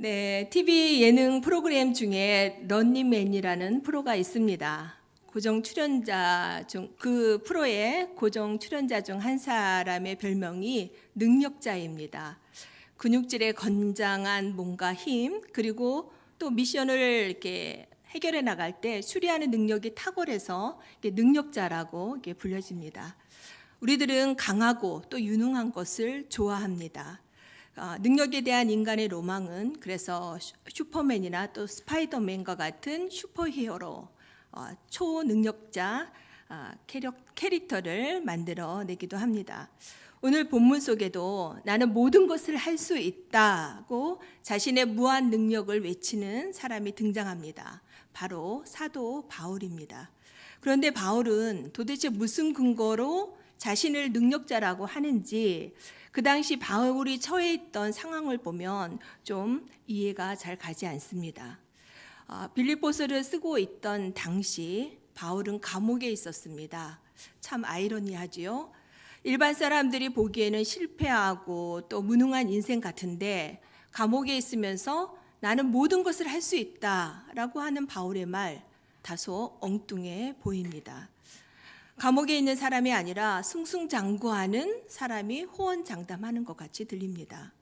네, TV 예능 프로그램 중에 런닝맨이라는 프로가 있습니다. 고정 출연자 중 그 프로의 고정 출연자 중 한 사람의 별명이 능력자입니다. 근육질의 건장한 몸과 힘 그리고 또 미션을 이렇게 해결해 나갈 때 수리하는 능력이 탁월해서 능력자라고 이게 불려집니다. 우리들은 강하고 또 유능한 것을 좋아합니다. 어, 능력에 대한 인간의 로망은 그래서 슈- 슈퍼맨이나 또 스파이더맨과 같은 슈퍼히어로 어, 초능력자 어, 캐릭, 캐릭터를 만들어 내기도 합니다. 오늘 본문 속에도 나는 모든 것을 할 수 있다고 자신의 무한 능력을 외치는 사람이 등장합니다. 바로 사도 바울입니다. 그런데 바울은 도대체 무슨 근거로 자신을 능력자라고 하는지 그 당시 바울이 처해 있던 상황을 보면 좀 이해가 잘 가지 않습니다. 아, 빌립보서를 쓰고 있던 당시 바울은 감옥에 있었습니다. 참 아이러니하지요. 일반 사람들이 보기에는 실패하고 또 무능한 인생 같은데 감옥에 있으면서 나는 모든 것을 할 수 있다라고 하는 바울의 말 다소 엉뚱해 보입니다. 감옥에 있는 사람이 아니라 승승장구하는 사람이 호언장담하는 것 같이 들립니다.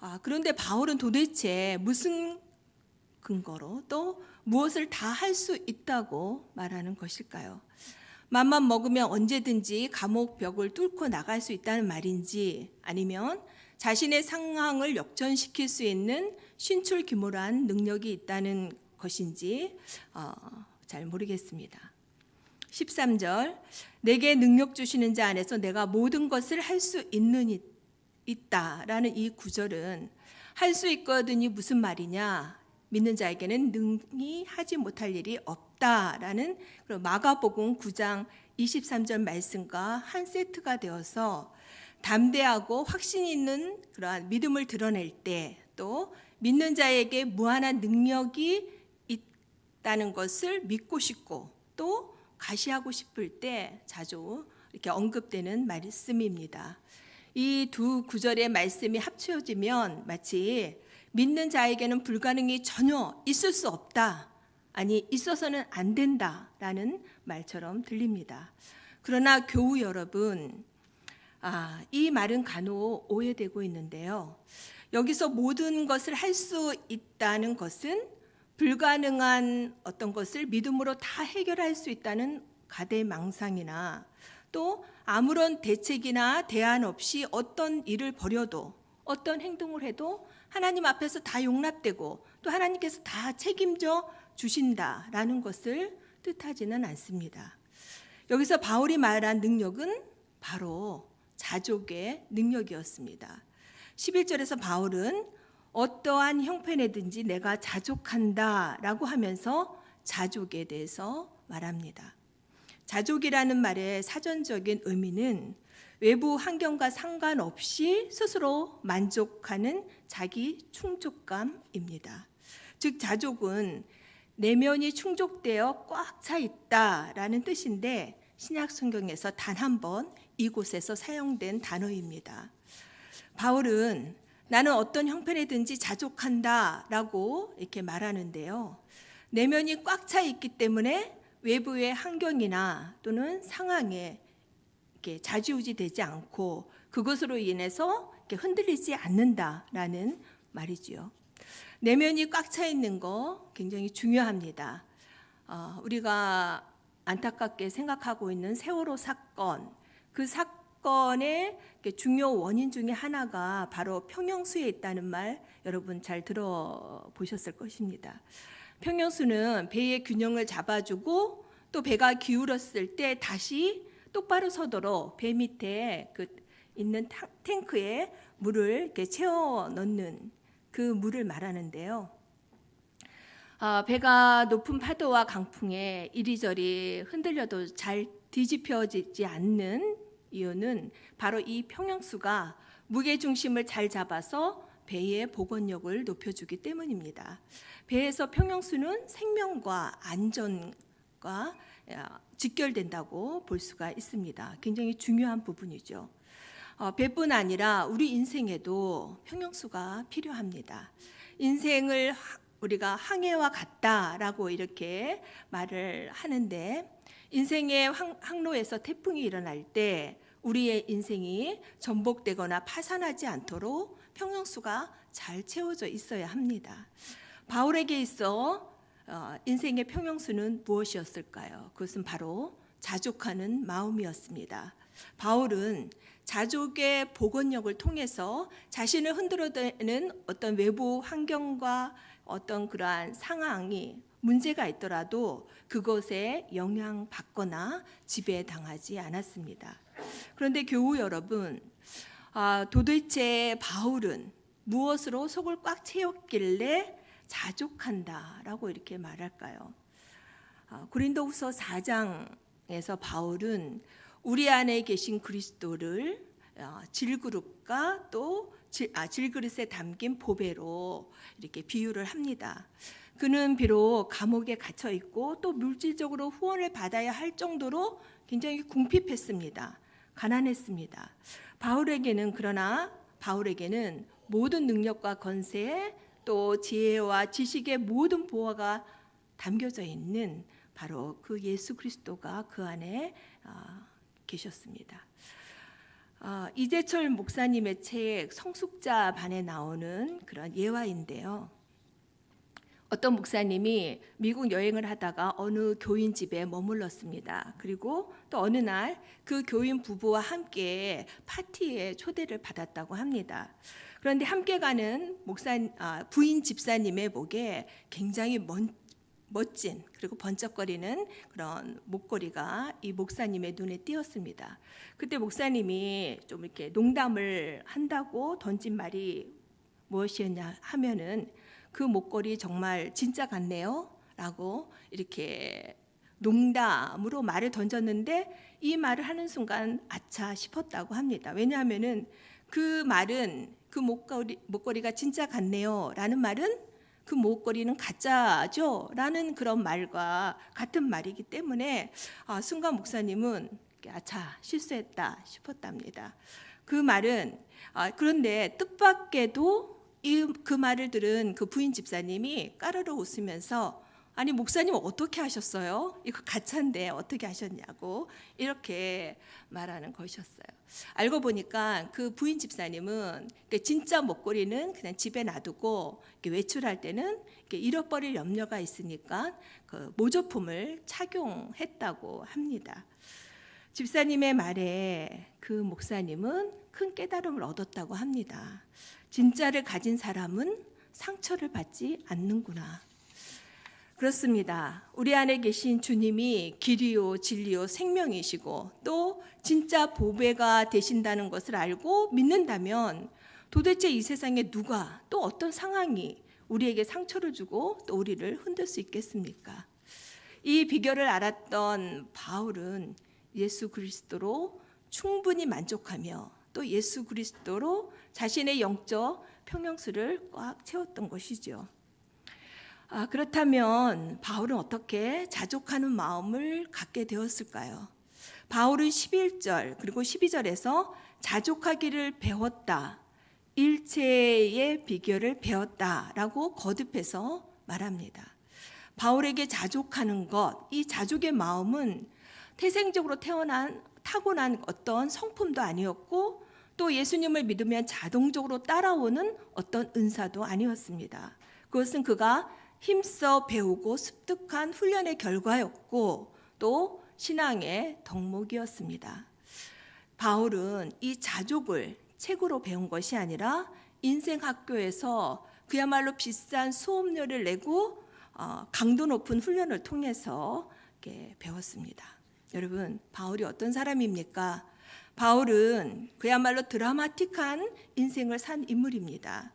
아, 그런데 바울은 도대체 무슨 근거로 또 무엇을 다 할 수 있다고 말하는 것일까요? 맘만 먹으면 언제든지 감옥 벽을 뚫고 나갈 수 있다는 말인지 아니면 자신의 상황을 역전시킬 수 있는 신출귀몰한 능력이 있다는 것인지 어, 잘 모르겠습니다. 13절 내게 능력 주시는 자 안에서 내가 모든 것을 할 수 있는 이- 있다라는 이 구절은 할 수 있거든이 무슨 말이냐? 믿는 자에게는 능히 하지 못할 일이 없다라는 그런 마가복음 9장 23절 말씀과 한 세트가 되어서 담대하고 확신 있는 그러한 믿음을 드러낼 때 또 믿는 자에게 무한한 능력이 있다는 것을 믿고 싶고 또 가시하고 싶을 때 자주 이렇게 언급되는 말씀입니다. 이 두 구절의 말씀이 합쳐지면 마치 믿는 자에게는 불가능이 전혀 있을 수 없다. 아니, 있어서는 안 된다 라는 말처럼 들립니다. 그러나 교우 여러분, 아, 이 말은 간혹 오해되고 있는데요. 여기서 모든 것을 할 수 있다는 것은 불가능한 어떤 것을 믿음으로 다 해결할 수 있다는 가대 망상이나 또 아무런 대책이나 대안 없이 어떤 일을 벌여도 어떤 행동을 해도 하나님 앞에서 다 용납되고 또 하나님께서 다 책임져 주신다라는 것을 뜻하지는 않습니다. 여기서 바울이 말한 능력은 바로 자족의 능력이었습니다. 11절에서 바울은 어떠한 형편에든지 내가 자족한다라고 하면서 자족에 대해서 말합니다. 자족이라는 말의 사전적인 의미는 외부 환경과 상관없이 스스로 만족하는 자기 충족감입니다. 즉 자족은 내면이 충족되어 꽉 차 있다라는 뜻인데 신약 성경에서 단 한 번 이곳에서 사용된 단어입니다. 바울은 나는 어떤 형편이든지 자족한다라고 이렇게 말하는데요. 내면이 꽉 차 있기 때문에 외부의 환경이나 또는 상황에 이렇게 자지우지 되지 않고 그것으로 인해서 이렇게 흔들리지 않는다라는 말이지요. 내면이 꽉 차 있는 거 굉장히 중요합니다. 어, 우리가 안타깝게 생각하고 있는 세월호 사건, 그 사건 의 중요 원인 중에 하나가 바로 평형수에 있다는 말 여러분 잘 들어보셨을 것입니다. 평형수는 배의 균형을 잡아주고 또 배가 기울었을 때 다시 똑바로 서도록 배 밑에 그 있는 타- 탱크에 물을 이렇게 채워 넣는 그 물을 말하는데요. 아, 배가 높은 파도와 강풍에 이리저리 흔들려도 잘 뒤집혀지지 않는 이유는 바로 이 평형수가 무게 중심을 잘 잡아서 배의 복원력을 높여주기 때문입니다. 배에서 평형수는 생명과 안전과 야, 직결된다고 볼 수가 있습니다. 굉장히 중요한 부분이죠. 어, 배뿐 아니라 우리 인생에도 평형수가 필요합니다. 인생을 하- 우리가 항해와 같다라고 이렇게 말을 하는데 인생의 항, 항로에서 태풍이 일어날 때 우리의 인생이 전복되거나 파산하지 않도록 평형수가 잘 채워져 있어야 합니다. 바울에게 있어 어, 인생의 평형수는 무엇이었을까요? 그것은 바로 자족하는 마음이었습니다. 바울은 자족의 복원력을 통해서 자신을 흔들어대는 어떤 외부 환경과 어떤 그러한 상황이 문제가 있더라도 그것에 영향받거나 지배당하지 않았습니다. 그런데 교우 여러분, 아, 도대체 바울은 무엇으로 속을 꽉 채웠길래 자족한다라고 이렇게 말할까요? 아, 고린도후서 4장에서 바울은 우리 안에 계신 그리스도를 어, 질그릇과 또 질, 아, 질그릇에 담긴 보배로 이렇게 비유를 합니다. 그는 비록 감옥에 갇혀 있고 또 물질적으로 후원을 받아야 할 정도로 굉장히 궁핍했습니다. 가난했습니다. 바울에게는 그러나 바울에게는 모든 능력과 권세 또 지혜와 지식의 모든 보화가 담겨져 있는 바로 그 예수 그리스도가 그 안에 아, 계셨습니다. 아, 이재철 목사님의 책 성숙자 반에 나오는 그런 예화인데요. 어떤 목사님이 미국 여행을 하다가 어느 교인 집에 머물렀습니다. 그리고 또 어느 날 그 교인 부부와 함께 파티에 초대를 받았다고 합니다. 그런데 함께 가는 목사 아, 부인 집사님의 목에 굉장히 먼, 멋진 그리고 번쩍거리는 그런 목걸이가 이 목사님의 눈에 띄었습니다. 그때 목사님이 좀 이렇게 농담을 한다고 던진 말이 무엇이었냐 하면은 그 목걸이 정말 진짜 같네요. 라고 이렇게 농담으로 말을 던졌는데 이 말을 하는 순간 아차 싶었다고 합니다. 왜냐하면은 그 말은 그 목걸이, 목걸이가 진짜 같네요. 라는 말은 그 목걸이는 가짜죠. 라는 그런 말과 같은 말이기 때문에 아, 순간 목사님은 아차 실수했다 싶었답니다. 그 말은 아, 그런데 뜻밖에도 이, 그 말을 들은 그 부인 집사님이 까르르 웃으면서 아니 목사님 어떻게 하셨어요? 이거 가짜인데 어떻게 하셨냐고 이렇게 말하는 것이었어요. 알고 보니까 그 부인 집사님은 그 진짜 목걸이는 그냥 집에 놔두고 외출할 때는 잃어버릴 염려가 있으니까 그 모조품을 착용했다고 합니다. 집사님의 말에 그 목사님은 큰 깨달음을 얻었다고 합니다. 진짜를 가진 사람은 상처를 받지 않는구나. 그렇습니다. 우리 안에 계신 주님이 길이요, 진리요, 생명이시고 또 진짜 보배가 되신다는 것을 알고 믿는다면 도대체 이 세상에 누가 또 어떤 상황이 우리에게 상처를 주고 또 우리를 흔들 수 있겠습니까? 이 비결을 알았던 바울은 예수 그리스도로 충분히 만족하며 또 예수 그리스도로 자신의 영적 평형수를 꽉 채웠던 것이죠. 아, 그렇다면 바울은 어떻게 자족하는 마음을 갖게 되었을까요? 바울은 11절 그리고 12절에서 자족하기를 배웠다. 일체의 비결을 배웠다라고 거듭해서 말합니다. 바울에게 자족하는 것, 이 자족의 마음은 태생적으로 태어난 타고난 어떤 성품도 아니었고 또 예수님을 믿으면 자동적으로 따라오는 어떤 은사도 아니었습니다. 그것은 그가 힘써 배우고 습득한 훈련의 결과였고 또 신앙의 덕목이었습니다. 바울은 이 자족을 책으로 배운 것이 아니라 인생 학교에서 그야말로 비싼 수업료를 내고 어, 강도 높은 훈련을 통해서 배웠습니다. 여러분, 바울이 어떤 사람입니까? 바울은 그야말로 드라마틱한 인생을 산 인물입니다.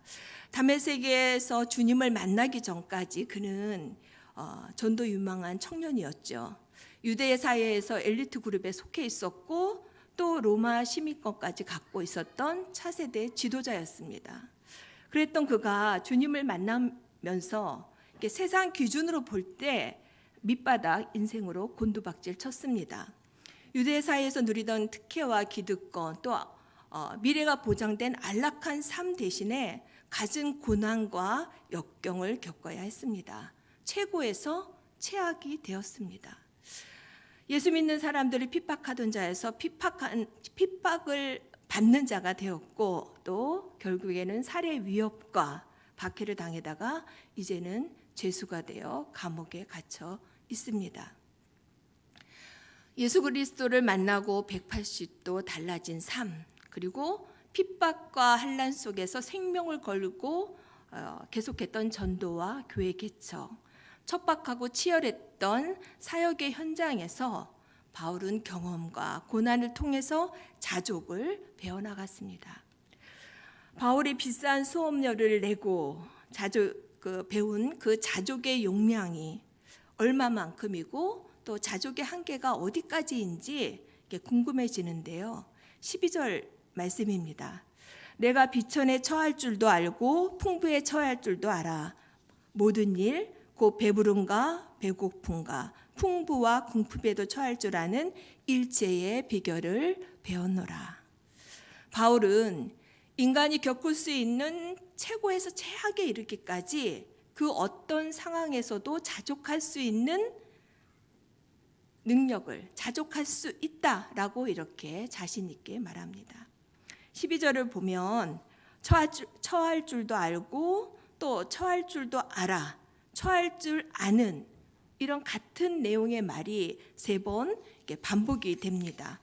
담에색에서 주님을 만나기 전까지 그는 어, 전도 유망한 청년이었죠. 유대 사회에서 엘리트 그룹에 속해 있었고 또 로마 시민권까지 갖고 있었던 차세대 지도자였습니다. 그랬던 그가 주님을 만나면서 세상 기준으로 볼 때 밑바닥 인생으로 곤두박질 쳤습니다. 유대 사회에서 누리던 특혜와 기득권 또 어, 미래가 보장된 안락한 삶 대신에 갖은 고난과 역경을 겪어야 했습니다. 최고에서 최악이 되었습니다. 예수 믿는 사람들을 핍박하던 자에서 핍박한 핍박을 받는 자가 되었고 또 결국에는 살해 위협과 박해를 당해다가 이제는 죄수가 되어 감옥에 갇혀 있습니다. 예수 그리스도를 만나고 180도 달라진 삶 그리고 핍박과 환란 속에서 생명을 걸고 어, 계속했던 전도와 교회 개척 척박하고 치열했던 사역의 현장에서 바울은 경험과 고난을 통해서 자족을 배워나갔습니다. 바울이 비싼 수업료를 내고 자족 그 배운 그 자족의 용량이 얼마만큼이고 또 자족의 한계가 어디까지인지 궁금해지는데요. 12절 말씀입니다. 내가 비천에 처할 줄도 알고 풍부에 처할 줄도 알아. 모든 일, 곧 배부름과 배고픔과 풍부와 궁핍에도 처할 줄 아는 일체의 비결을 배웠노라. 바울은 인간이 겪을 수 있는 최고에서 최악에 이르기까지 그 어떤 상황에서도 자족할 수 있는 능력을 자족할 수 있다라고 이렇게 자신 있게 말합니다. 12절을 보면 처할, 줄, 처할 줄도 알고 또 처할 줄도 알아. 처할 줄 아는 이런 같은 내용의 말이 세 번 반복이 됩니다.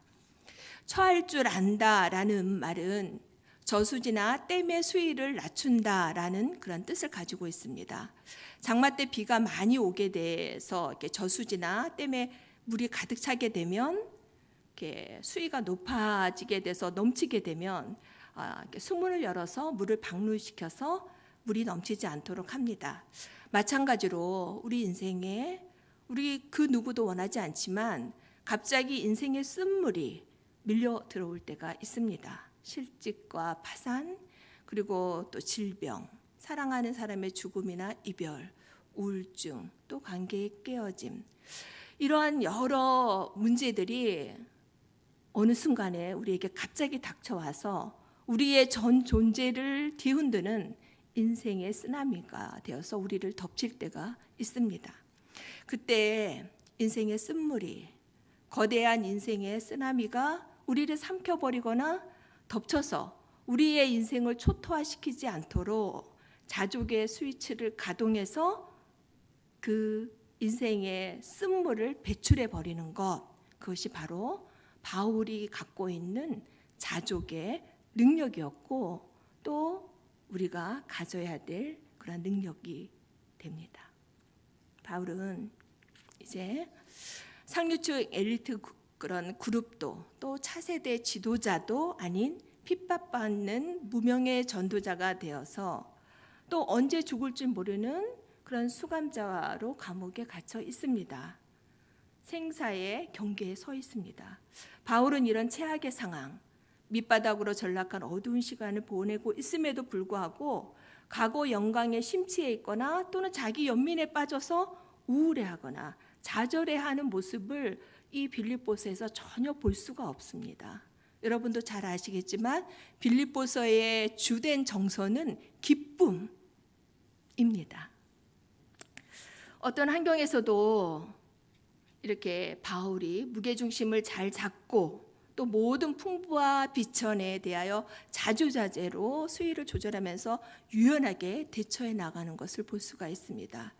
처할 줄 안다라는 말은 저수지나 댐의 수위를 낮춘다라는 그런 뜻을 가지고 있습니다. 장마 때 비가 많이 오게 돼서 저수지나 댐에 물이 가득 차게 되면 수위가 높아지게 돼서 넘치게 되면 아, 수문을 열어서 물을 방류시켜서 물이 넘치지 않도록 합니다. 마찬가지로 우리 인생에 우리 그 누구도 원하지 않지만 갑자기 인생의 쓴물이 밀려 들어올 때가 있습니다. 실직과 파산, 그리고 또 질병, 사랑하는 사람의 죽음이나 이별, 우울증, 또 관계의 깨어짐. 이러한 여러 문제들이 어느 순간에 우리에게 갑자기 닥쳐와서 우리의 전 존재를 뒤흔드는 인생의 쓰나미가 되어서 우리를 덮칠 때가 있습니다. 그때 인생의 쓴물이 거대한 인생의 쓰나미가 우리를 삼켜버리거나 덮쳐서 우리의 인생을 초토화시키지 않도록 자족의 스위치를 가동해서 그 인생의 쓴물을 배출해 버리는 것 그것이 바로 바울이 갖고 있는 자족의 능력이었고 또 우리가 가져야 될 그런 능력이 됩니다. 바울은 이제 상류층 엘리트 그런 그룹도 또 차세대 지도자도 아닌 핍박받는 무명의 전도자가 되어서 또 언제 죽을지 모르는 그런 수감자로 감옥에 갇혀 있습니다. 생사의 경계에 서 있습니다. 바울은 이런 최악의 상황, 밑바닥으로 전락한 어두운 시간을 보내고 있음에도 불구하고 과거 영광에 심취해 있거나 또는 자기 연민에 빠져서 우울해하거나 좌절해하는 모습을 이 빌립보서에서 전혀 볼 수가 없습니다. 여러분도 잘 아시겠지만 빌립보서의 주된 정서는 기쁨입니다. 어떤 환경에서도 이렇게 바울이 무게중심을 잘 잡고 또 모든 풍부와 비천에 대하여 자주자재로 수위를 조절하면서 유연하게 대처해 나가는 것을 볼 수가 있습니다.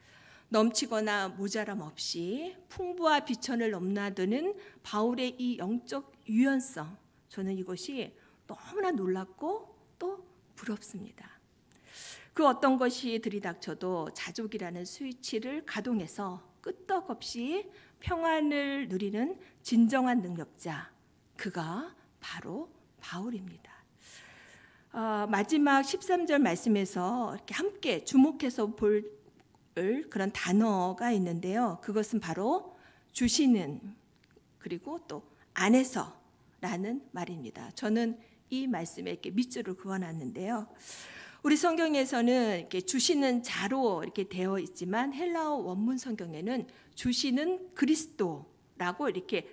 넘치거나 모자람 없이 풍부와 비천을 넘나드는 바울의 이 영적 유연성, 저는 이것이 너무나 놀랍고 또 부럽습니다. 그 어떤 것이 들이닥쳐도 자족이라는 스위치를 가동해서 끄떡없이 평안을 누리는 진정한 능력자, 그가 바로 바울입니다. 어, 마지막 13절 말씀에서 이렇게 함께 주목해서 볼 그런 단어가 있는데요. 그것은 바로 주시는 그리고 또 안에서라는 말입니다. 저는 이 말씀에 이렇게 밑줄을 그어놨는데요. 우리 성경에서는 이렇게 주시는 자로 이렇게 되어 있지만 헬라어 원문 성경에는 주시는 그리스도라고 이렇게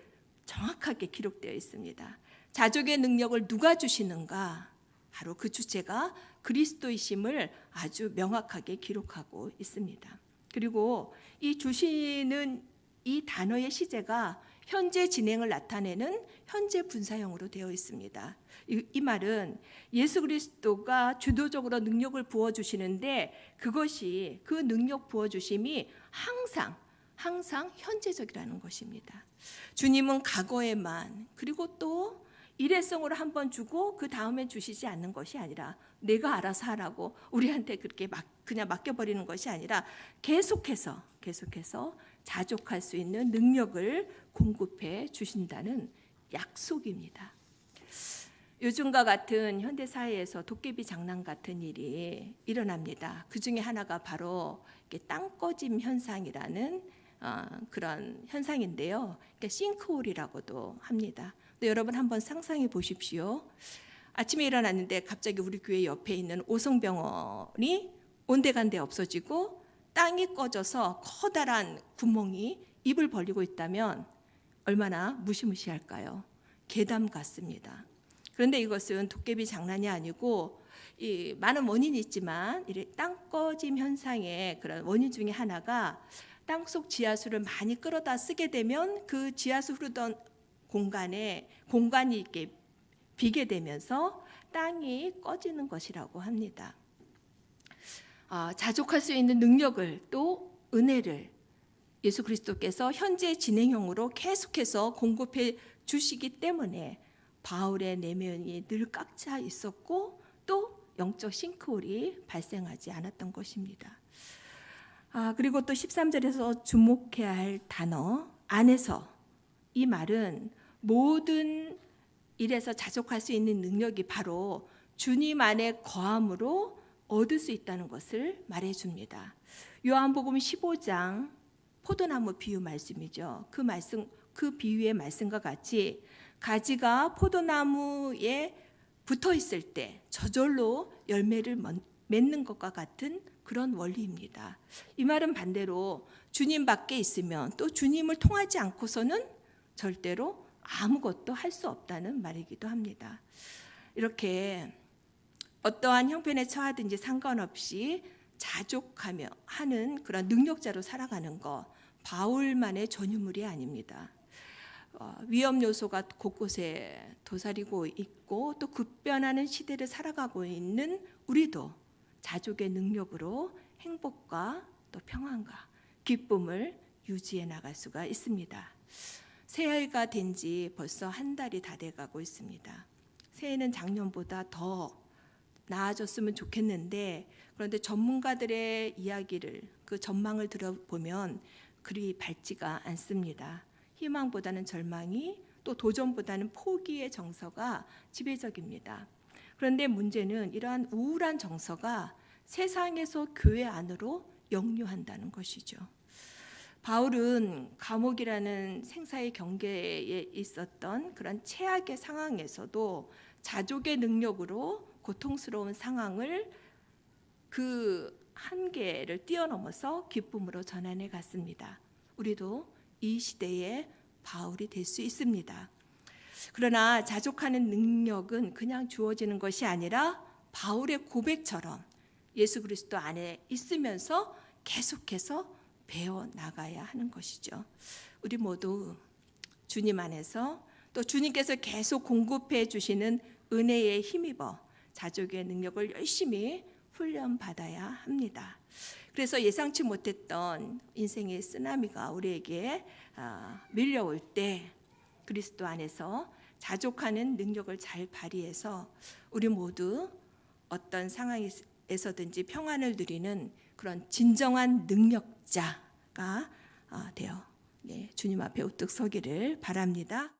정확하게 기록되어 있습니다. 자족의 능력을 누가 주시는가? 바로 그 주체가 그리스도이심을 아주 명확하게 기록하고 있습니다. 그리고 이 주시는 이 단어의 시제가 현재 진행을 나타내는 현재 분사형으로 되어 있습니다. 이, 이 말은 예수 그리스도가 주도적으로 능력을 부어 주시는데 그것이 그 능력 부어 주심이 항상 항상 현재적이라는 것입니다. 주님은 과거에만 그리고 또 일회성으로 한 번 주고 그 다음에 주시지 않는 것이 아니라 내가 알아서 하라고 우리한테 그렇게 막 그냥 맡겨버리는 것이 아니라 계속해서 계속해서 자족할 수 있는 능력을 공급해 주신다는 약속입니다. 요즘과 같은 현대 사회에서 도깨비 장난 같은 일이 일어납니다. 그 중에 하나가 바로 이렇게 땅꺼짐 현상이라는 어, 그런 현상인데요. 그러니까 싱크홀이라고도 합니다. 근데 여러분 한번 상상해 보십시오. 아침에 일어났는데 갑자기 우리 교회 옆에 있는 오성병원이 온데간데 없어지고 땅이 꺼져서 커다란 구멍이 입을 벌리고 있다면 얼마나 무시무시할까요? 괴담 같습니다. 그런데 이것은 도깨비 장난이 아니고 이 많은 원인이 있지만 이땅 꺼짐 현상의 그런 원인 중에 하나가 땅속 지하수를 많이 끌어다 쓰게 되면 그 지하수 흐르던 공간에 공간이 이렇게 비게 되면서 땅이 꺼지는 것이라고 합니다. 아, 자족할 수 있는 능력을 또 은혜를 예수 그리스도께서 현재 진행형으로 계속해서 공급해 주시기 때문에 바울의 내면이 늘 꽉 차 있었고 또 영적 싱크홀이 발생하지 않았던 것입니다. 아, 그리고 또 13절에서 주목해야 할 단어 안에서 이 말은 모든 일에서 자족할 수 있는 능력이 바로 주님 안에 거함으로 얻을 수 있다는 것을 말해 줍니다. 요한복음 15장 포도나무 비유 말씀이죠. 그 말씀 그 비유의 말씀과 같이 가지가 포도나무에 붙어 있을 때 저절로 열매를 먼- 맺는 것과 같은 그런 원리입니다. 이 말은 반대로 주님 밖에 있으면 또 주님을 통하지 않고서는 절대로 아무것도 할 수 없다는 말이기도 합니다. 이렇게 어떠한 형편에 처하든지 상관없이 자족하며 하는 그런 능력자로 살아가는 것 바울만의 전유물이 아닙니다. 어, 위험 요소가 곳곳에 도사리고 있고 또 급변하는 시대를 살아가고 있는 우리도 자족의 능력으로 행복과 또 평안과 기쁨을 유지해 나갈 수가 있습니다. 새해가 된 지 벌써 한 달이 다 돼가고 있습니다. 새해는 작년보다 더 나아졌으면 좋겠는데 그런데 전문가들의 이야기를 그 전망을 들어보면 그리 밝지가 않습니다. 희망보다는 절망이 또 도전보다는 포기의 정서가 지배적입니다. 그런데 문제는 이러한 우울한 정서가 세상에서 교회 안으로 역류한다는 것이죠. 바울은 감옥이라는 생사의 경계에 있었던 그런 최악의 상황에서도 자족의 능력으로 고통스러운 상황을 그 한계를 뛰어넘어서 기쁨으로 전환해 갔습니다. 우리도 이 시대에 바울이 될 수 있습니다. 그러나 자족하는 능력은 그냥 주어지는 것이 아니라 바울의 고백처럼 예수 그리스도 안에 있으면서 계속해서 배워 나가야 하는 것이죠. 우리 모두 주님 안에서 또 주님께서 계속 공급해 주시는 은혜에 힘입어 자족의 능력을 열심히 훈련 받아야 합니다. 그래서 예상치 못했던 인생의 쓰나미가 우리에게 아, 밀려올 때 그리스도 안에서 자족하는 능력을 잘 발휘해서 우리 모두 어떤 상황에서든지 평안을 누리는 그런 진정한 능력자가 아, 되어 예, 주님 앞에 우뚝 서기를 바랍니다.